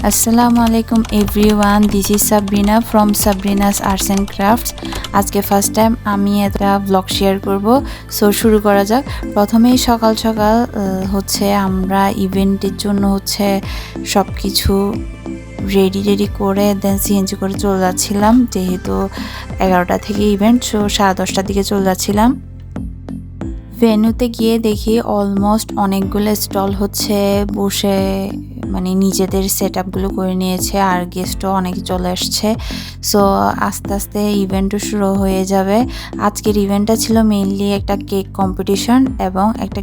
আসসালামু আলাইকুম everyone this is Sabrina from Sabrina's arts and crafts আজকে ফার্স্ট টাইম আমি একটা ব্লগ শেয়ার করব। সো শুরু করা যাক। প্রথমেই সকাল সকাল হচ্ছে আমরা ইভেন্টের জন্য হচ্ছে সব কিছু রেডি রেডি করে দেন সিএনজি করে চলে যাচ্ছিলাম। যেহেতু এগারোটা থেকে ইভেন্ট সো সাড়ে দশটার দিকে চলে যাচ্ছিলাম। ভেন্যুতে গিয়ে দেখি অলমোস্ট অনেকগুলো স্টল হচ্ছে, বসে মানে নিজেদের সেট আপগুলো করে নিয়েছে আর গেস্টও অনেক চলে আসছে। সো, আস্তে আস্তে ইভেন্টও শুরু হয়ে যাবে। আজকের ইভেন্টটা ছিল মেইনলি একটা কেক কম্পিটিশন এবং একটা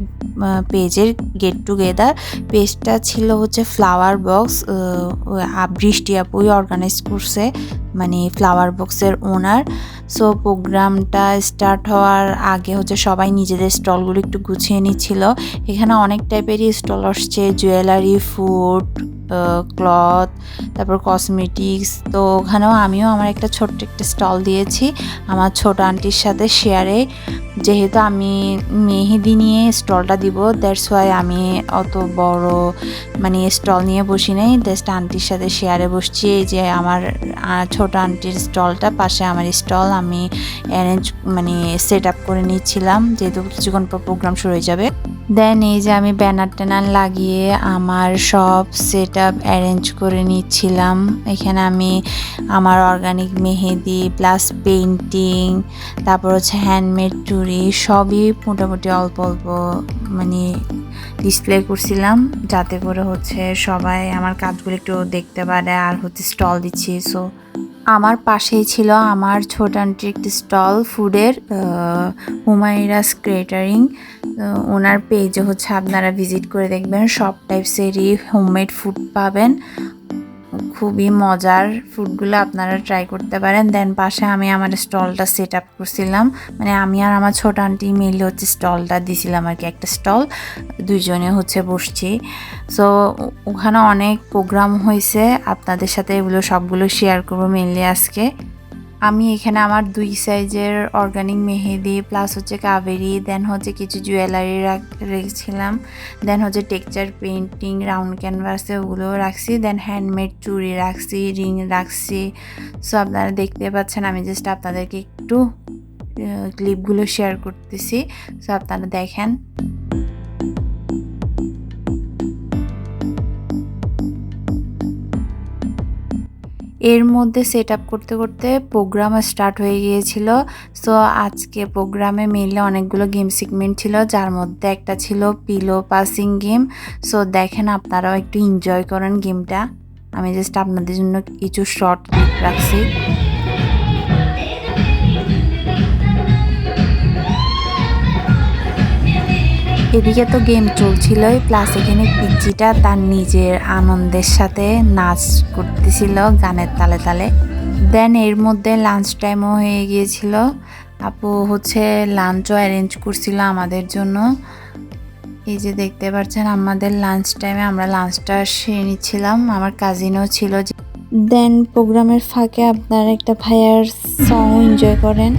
পেজের গেট টুগেদার পেজটা ছিল হচ্ছে ফ্লাওয়ার বক্স বৃষ্টি আপুই অর্গানাইজ করছে। মানে ফ্লাওয়ার বক্সের ওনার সো প্রোগ্রামটা স্টার্ট হওয়ার আগে হচ্ছে সবাই নিজেদের স্টলগুলো একটু গুছিয়ে নিচ্ছিল। এখানে অনেক টাইপেরই স্টল আসছে জুয়েলারি ফুড ক্লথ তারপর কসমেটিক্স তো ওখানেও আমিও আমার একটা ছোট্ট একটা স্টল দিয়েছি। আমার ছোট আন্টির সাথে শেয়ারে যেহেতু আমি মেহেদি নিয়ে স্টলটা দিব দ্যাটস ওয়াই আমি অত বড় মানে স্টল নিয়ে বসি নাই জাস্ট আন্টির সাথে শেয়ারে বসছি। এই যে আমার ছোট আন্টির স্টলটা, পাশে আমার স্টল, আমি অ্যারেঞ্জ মানে সেট আপ করে নিচ্ছিলাম, যেহেতু কিছুক্ষণ পর প্রোগ্রাম শুরু হয়ে যাবে। দেন এই যে আমি ব্যানার ট্যানার লাগিয়ে আমার সব সেট আপ অ্যারেঞ্জ করে নিচ্ছিলাম। এখানে আমি আমার অর্গানিক মেহেদি প্লাস পেন্টিং তারপর হচ্ছে হ্যান্ডমেড চুড়ি সবই মোটামুটি অল্প অল্প মানে ডিসপ্লে করছিলাম, যাতে করে হচ্ছে সবাই আমার কাজগুলো একটু দেখতে পারে আর হচ্ছে স্টল দিচ্ছি। সো আমার পাশেই ছিল আমার ছোট আন্টির একটি স্টল ফুডের হুমায়রাস ক্রেটারিং ওনার পেজে হচ্ছে আপনারা ভিজিট করে দেখবেন, সব টাইপসেরই হোমমেড ফুড পাবেন। খুবই মজার ফুডগুলো আপনারা ট্রাই করতে পারেন। দেন পাশে আমি আমার স্টলটা সেট আপ করছিলাম। মানে আমি আর আমার ছোট আন্টি মিলে হচ্ছে স্টলটা দিছিলাম আর কি, একটা স্টল। দুইজনে হচ্ছে বসছি। সো ওখানে অনেক প্রোগ্রাম হয়েছে। আপনাদের সাথে এগুলো সবগুলো শেয়ার করব মেনলি আজকে। আমি এখানে আমার দুই সাইজের অর্গানিক মেহেদি প্লাস হচ্ছে কাবেরি দেন হচ্ছে কিছু জুয়েলারি রেখেছিলাম দেন হচ্ছে টেক্সচার পেন্টিং রাউন্ড ক্যানভাসে ওগুলো রাখছি দেন হ্যান্ডমেড চুড়ি রাখছি রিং রাখছি। সো আপনারা দেখতে পাচ্ছেন, আমি জাস্ট আপনাদেরকে একটু ক্লিপগুলো শেয়ার করতেছি। সো আপনারা দেখেন। এর মধ্যে সেট আপ করতে করতে প্রোগ্রাম স্টার্ট হয়ে গিয়েছিল। সো আজকে প্রোগ্রামে মিললে অনেকগুলো গেম সিগমেন্ট ছিল, যার মধ্যে একটা ছিল পিলো পাসিং গেম সো দেখেন আপনারাও একটু এনজয় করেন গেমটা আমি জাস্ট আপনাদের জন্য কিছু শর্ট রাখছি। এদিকে তো গেম চলছিলই প্লাস এখানে পিচ্চিটা তার নিজের আনন্দের সাথে নাচ করতেছিল গানের তালে তালে। দেন এর মধ্যে লাঞ্চ টাইমও হয়ে গিয়েছিল। আপু হচ্ছে লাঞ্চও অ্যারেঞ্জ করছিল আমাদের জন্য। এই যে দেখতে পাচ্ছেন, আমাদের লাঞ্চ টাইমে আমরা লাঞ্চটা সেরে নিচ্ছিলাম। আমার কাজিনও ছিল দেন প্রোগ্রামের ফাঁকে আপনারা একটা ভাইয়ার সং এনজয় করেন।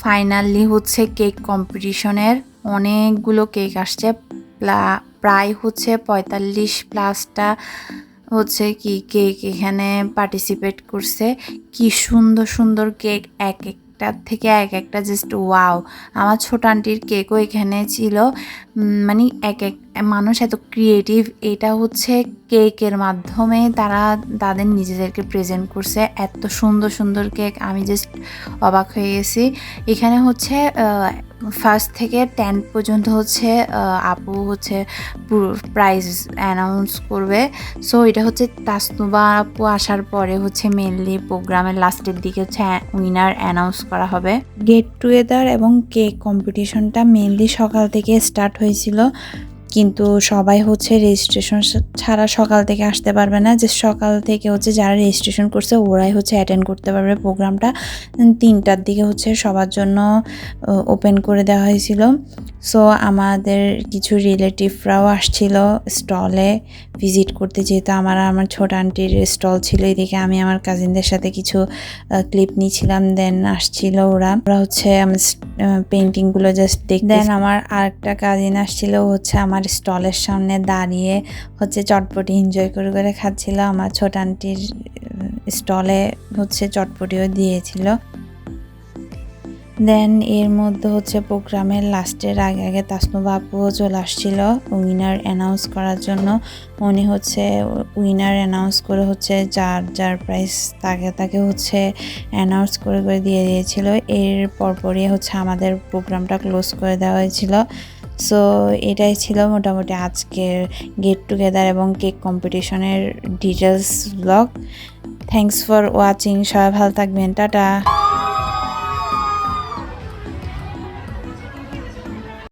ফাইনালি হচ্ছে কেক কম্পিটিশনের অনেকগুলো কেক আসছে। প্রায় হচ্ছে পঁয়তাল্লিশ প্লাসটা হচ্ছে কি কেক এখানে পার্টিসিপেট করছে। কি সুন্দর সুন্দর কেক, এক এক একটার থেকে এক একটা জাস্ট ওয়াও আমার ছোট আন্টির কেকও এখানে ছিল। মানে এক এক, মানুষ এত ক্রিয়েটিভ এটা হচ্ছে কেকের মাধ্যমে তারা তাদের নিজেদেরকে প্রেজেন্ট করছে। এত সুন্দর সুন্দর কেক আমি জাস্ট অবাক হয়ে গেছি। এখানে হচ্ছে ফার্স্ট থেকে টেন পর্যন্ত হচ্ছে আপু হচ্ছে প্রাইজ অ্যানাউন্স করবে। সো এটা হচ্ছে তাসনুবা আপু আসার পরে হচ্ছে মেনলি প্রোগ্রামের লাস্টের দিকে হচ্ছে উইনার অ্যানাউন্স করা হবে। গেট টুগেদার এবং কেক কম্পিটিশনটা মেনলি সকাল থেকে স্টার্ট হয়েছিল। কিন্তু সবাই হচ্ছে রেজিস্ট্রেশন ছাড়া সকাল থেকে আসতে পারবে না। যে সকাল থেকে হচ্ছে যারা রেজিস্ট্রেশন করছে ওরাই হচ্ছে অ্যাটেন্ড করতে পারবে। প্রোগ্রামটা তিনটার দিকে হচ্ছে সবার জন্য ওপেন করে দেওয়া হয়েছিল। সো আমাদের কিছু রিলেটিভরাও আসছিল স্টলে ভিজিট করতে। যেহেতু আমার আমার ছোট আন্টির স্টল ছিল এদিকে আমি আমার কাজিনদের সাথে কিছু ক্লিপ নিয়েছিলাম দেন আসছিল ওরা। ওরা হচ্ছে পেন্টিংগুলো জাস্ট দেখ দেন আমার আরেকটা কাজিন আসছিল হচ্ছে আমার স্টলের সামনে দাঁড়িয়ে হচ্ছে চটপটি এনজয় করে করে খাচ্ছিল। আমার ছোট আন্টির স্টলে হচ্ছে চটপটিও দিয়েছিল। দেন এর মধ্যে হচ্ছে প্রোগ্রামের লাস্টের আগে আগে তাসনুবা আপুও চলে আসছিল উইনার অ্যানাউন্স করার জন্য। উনি হচ্ছে উইনার অ্যানাউন্স করে হচ্ছে যার যার প্রাইস তাকে তাকে হচ্ছে অ্যানাউন্স করে করে দিয়ে দিয়েছিল। এর পরপরই হচ্ছে আমাদের প্রোগ্রামটা ক্লোজ করে দেওয়া হয়েছিল। সো এটাই ছিল মোটামুটি আজকের গেট টুগেদার এবং কেক কম্পিটিশনের details blog thanks for watching সবাই ভালো থাকবেন, টাটা!